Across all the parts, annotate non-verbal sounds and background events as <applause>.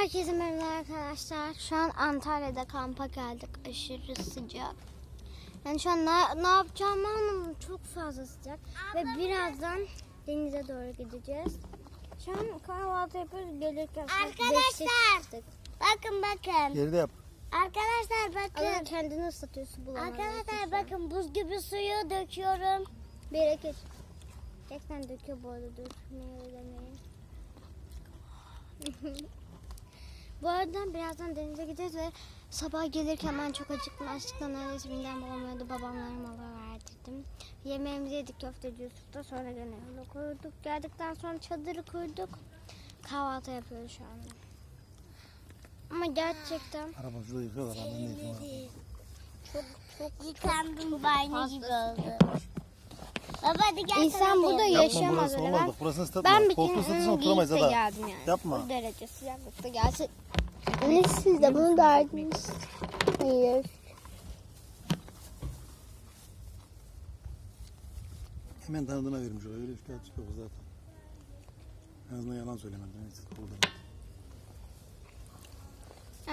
Herkese merhaba arkadaşlar. Şu an Antalya'da kampa geldik. Aşırı sıcak. Yani şu an ne, ne yapacağımı anlamadım. Çok fazla sıcak. Ve birazdan denize doğru gideceğiz. Şu an kahvaltı yapıyoruz. Gelirken Arkadaşlar. Bakın bakın. Geride yap. Arkadaşlar Ama bakın. kendini ıslatıyorsun Arkadaşlar bakın buz gibi suyu döküyorum. Bereket. Gerçekten döküyor bu arada dökmeyi ödemeyin. <laughs> bu arada birazdan denize gideceğiz ve sabah gelirken ben çok acıktım. Açlıktan neredeyse midem bulamıyordu. Babamlara mola verdirdim. Yemeğimizi yedik köfteci Yusuf'ta. Sonra gene yola koyduk. Geldikten sonra çadırı kurduk. Kahvaltı yapıyoruz şu anda. Ama gerçekten Araba şurada yıkıyorlar. Ben de çok çok Yıkandım banyo gibi oldu. Baba hadi gel İnsan burada yapayım. yaşayamaz burası öyle. Ben bak. Burasını ıslatma. Ben bir Koltuğu kere ıslatırsan onu oturamayız giyip de Ada. geldim yani. Yapma. Bu derece sıcaklıkta gelse. Öyle siz de bunu derdiniz. Hayır. Hemen tanıdığına vermiş oraya. Öyle şikayet çıkıyor zaten. En azından yalan söylemedi. Neyse burada.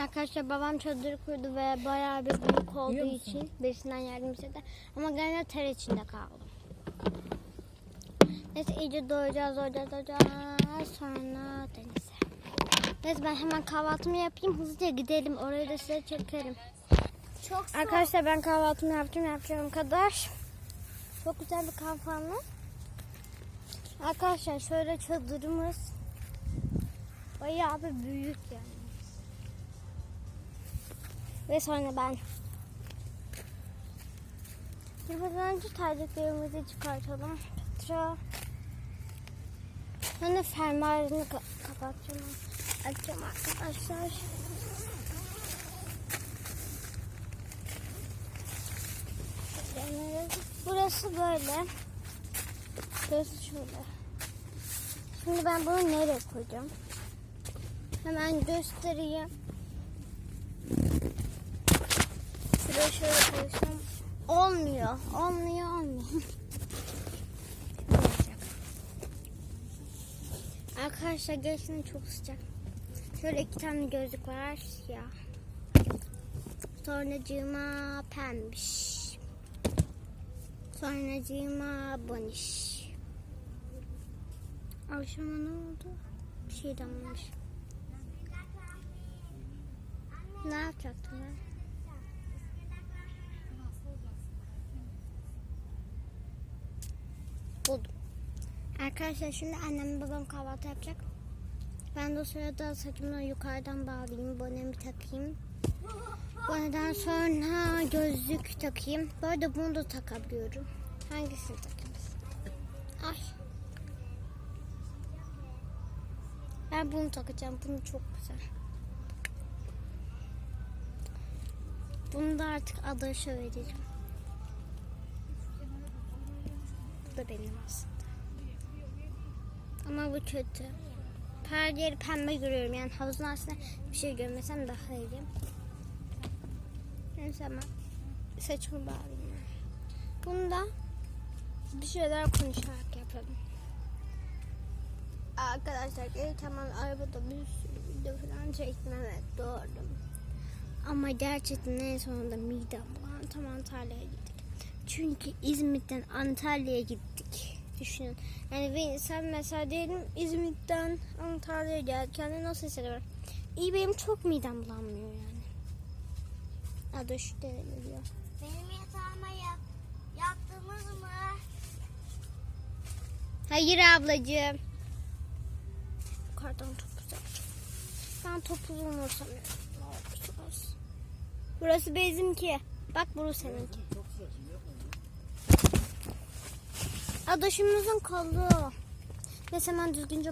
Arkadaşlar babam çadırı kurdu ve bayağı bir büyük olduğu için birisinden yardım istedi. Ama gene ter içinde kaldım. Neyse iyice doyacağız, doyacağız, doyacağız. Sonra denize. Neyse ben hemen kahvaltımı yapayım. Hızlıca gidelim. Orayı da size çekerim. Çok soğuk. Arkadaşlar ben kahvaltımı yaptım yapacağım kadar. Çok güzel bir kamp alanı. Arkadaşlar şöyle çadırımız bayağı bir büyük yani. Ve sonra ben Yılmadan önce tercihlerimizi çıkartalım. Tra Sonra fermuarını ka- kapatacağım. Açacağım arkadaşlar. Burası böyle. Burası şöyle. Şimdi ben bunu nereye koyacağım? Hemen göstereyim. Şuraya şöyle koysam olmuyor. Olmuyor, olmuyor. <laughs> Arkadaşlar gerçekten çok sıcak. Şöyle iki tane gözlük var ya. Sonracığıma pembiş. Sonracığıma boniş. Akşama ne oldu? Bir şey damlamış. Ne yapacaktım ben? Buldum. Arkadaşlar şimdi annem babam kahvaltı yapacak. Ben de o sırada saçımı yukarıdan bağlayayım, bonemi takayım. Boneden sonra gözlük takayım. Bu arada bunu da takabiliyorum. Hangisini takayım? Ay. Ben bunu takacağım. Bunu çok güzel. Bunu da artık adaşa vereceğim. Bu da benim aslında. Ama bu kötü. Perdeleri pembe görüyorum. Yani havuzun aslında bir şey görmesem daha iyi. Neyse ama saçımı bağlayayım. Bunu da bir şeyler konuşarak yapalım. Arkadaşlar gelirken ben arabada bir sürü video falan çektim evet doğru. Ama gerçekten en sonunda midem bulan tam Antalya'ya gittik. Çünkü İzmit'ten Antalya'ya gittik. Düşünün. Yani bir insan mesela diyelim İzmit'ten Antalya'ya gelirken nasıl hissediyor? İyi benim çok midem bulanmıyor yani. Adı şu deniliyor. Benim yatağıma yap. Mı? Hayır ablacığım. Yukarıdan topuz yapacağım. Ben topuzu umursamıyorum. Ne olursa olsun. Burası bizimki. Bak burası seninki. Adaşımızın kolu. Neyse ben düzgünce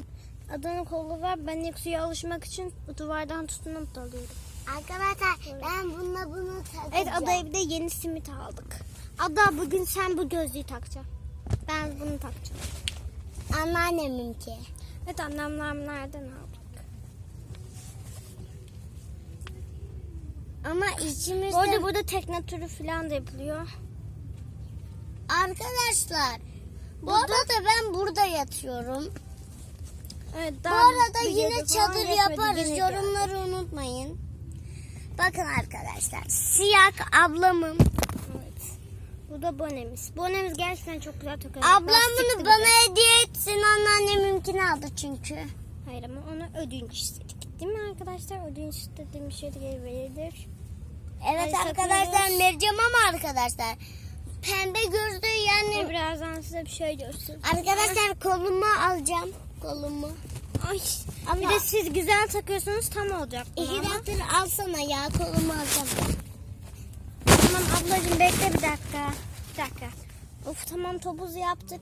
adanın kolu var. Ben ilk suya alışmak için duvardan tutunup dalıyorum. Arkadaşlar ben bununla bunu takacağım. Evet adaya bir de yeni simit aldık. Ada bugün sen bu gözlüğü takacaksın. Ben bunu takacağım. Anneanneminki. Evet annemler nereden aldık? Ama içimizde... Bu arada burada tekne turu falan da yapılıyor. Arkadaşlar bu arada ben burada yatıyorum. Evet, Bu arada yine çadır yaparız. Yorumları unutmayın. Bakın arkadaşlar. Siyah ablamın. Evet. Bu da bonemiz. Bonemiz gerçekten çok güzel takıyor. Ablam bunu bana de. hediye etsin. Anneannemimkini aldı çünkü. Hayır ama ona ödünç istedik. Değil mi arkadaşlar? Ödünç istediğim şey geri verilir. Evet Hadi arkadaşlar vereceğim ama arkadaşlar. Pembe gözlüğü Ve yani. birazdan size bir şey göstereyim. Arkadaşlar kolumu alacağım. Kolumu. Ay. Ama Bir de siz güzel takıyorsanız tam olacak. iki dakika alsana ya kolumu alacağım. Tamam ablacığım bekle bir dakika. Bir dakika. Of tamam topuz yaptık.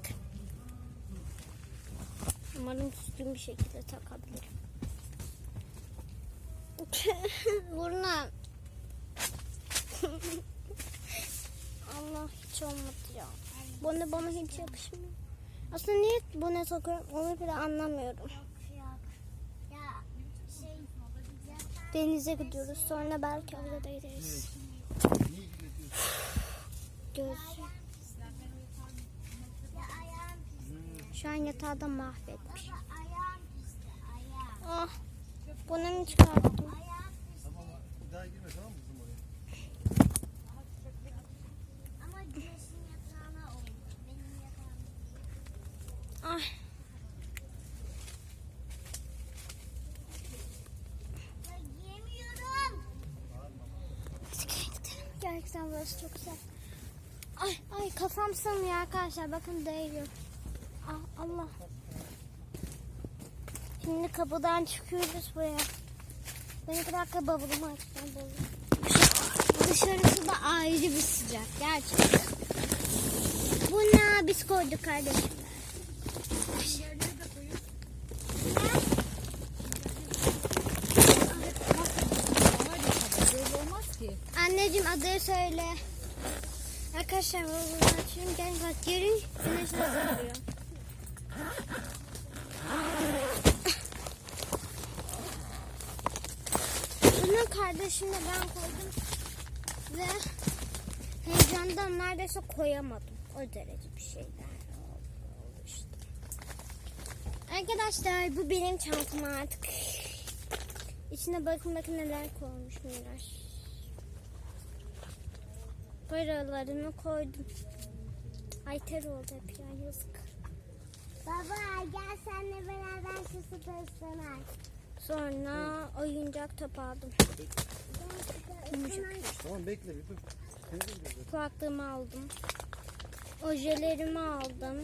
Umarım düzgün bir şekilde takabilirim. <laughs> <laughs> Burna. <laughs> Allah hiç olmadı ya. Bone bana hiç yapışmıyor. Aslında niye bone takıyorum onu bile anlamıyorum. Denize gidiyoruz. Sonra belki orada da gideriz. Göz. Şu an yatağı da mahvetmiş. Ah. Bunu çıkarttım? Ayağım pisti Bir daha girme tamam mı kızım oraya? ama güneşin yatağına oldu. Benim yatağım. Ay. Ya giyemiyorum. Hadi gel gidelim. Gerçekten burası çok güzel. Ay ay kafam sanıyor arkadaşlar. Bakın değiyor. Ah, Allah. Şimdi kapıdan çıkıyoruz buraya. Ben iki dakika bavulumu açacağım. bavulumu. Dışarısı da ayrı bir sıcak. Gerçekten. Bu ne? Biz koyduk kardeşim. Adını söyle. Arkadaşlar bavulumu açıyorum. Gel bak görün. Güneş nasıl vuruyor. Bunun kardeşini ben koydum ve heyecandan neredeyse koyamadım. O derece bir şeyler oldu işte. Arkadaşlar bu benim çantam artık. İçine bakın bakın neler koymuş Miraç. Paralarını koydum. Ay ter oldu hep ya yazık. Baba gel seninle beraber şu süperstan aç. Sonra oyuncak top aldım. Tamam bekle bir dur. Kulaklığımı aldım. Ojelerimi aldım.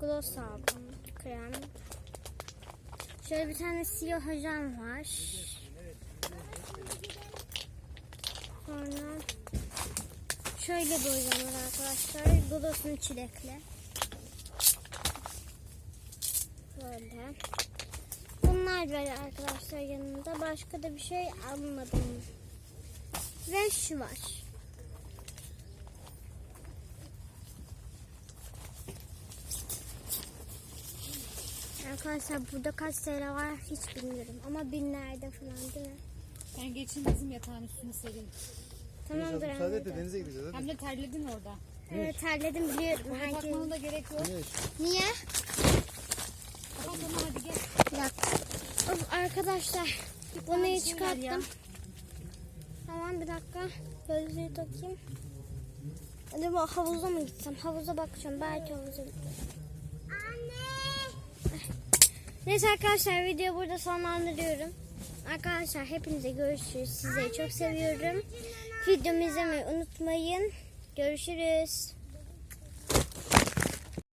Gloss aldım. Krem. Şöyle bir tane siyah hocam var. Sonra şöyle var arkadaşlar. Gloss'un çilekli. Böyle. Bunlar var arkadaşlar yanında. Başka da bir şey almadım. Ve şu var. Arkadaşlar burada kaç TL var hiç bilmiyorum ama binlerde falan değil mi? Ben geçin bizim yatağın üstünü sereyim. Tamamdır Müsaade et de denize gideceğiz hadi. Hem de terledin orada. Evet terledim biliyorum. Oraya Herkes... bakmana da gerek yok. Güneş. Niye? Daha sonra hadi gel. Bir dakika. Of, arkadaşlar bunu şey çıkarttım. ya. Tamam bir dakika. Gözlüğü takayım. Acaba havuza mı gitsem? Havuza bakacağım. Belki havuza gideceğim. Anne. Neyse arkadaşlar video burada sonlandırıyorum. Arkadaşlar hepinize görüşürüz. Sizleri çok seviyorum. Videomu izlemeyi unutmayın. Görüşürüz.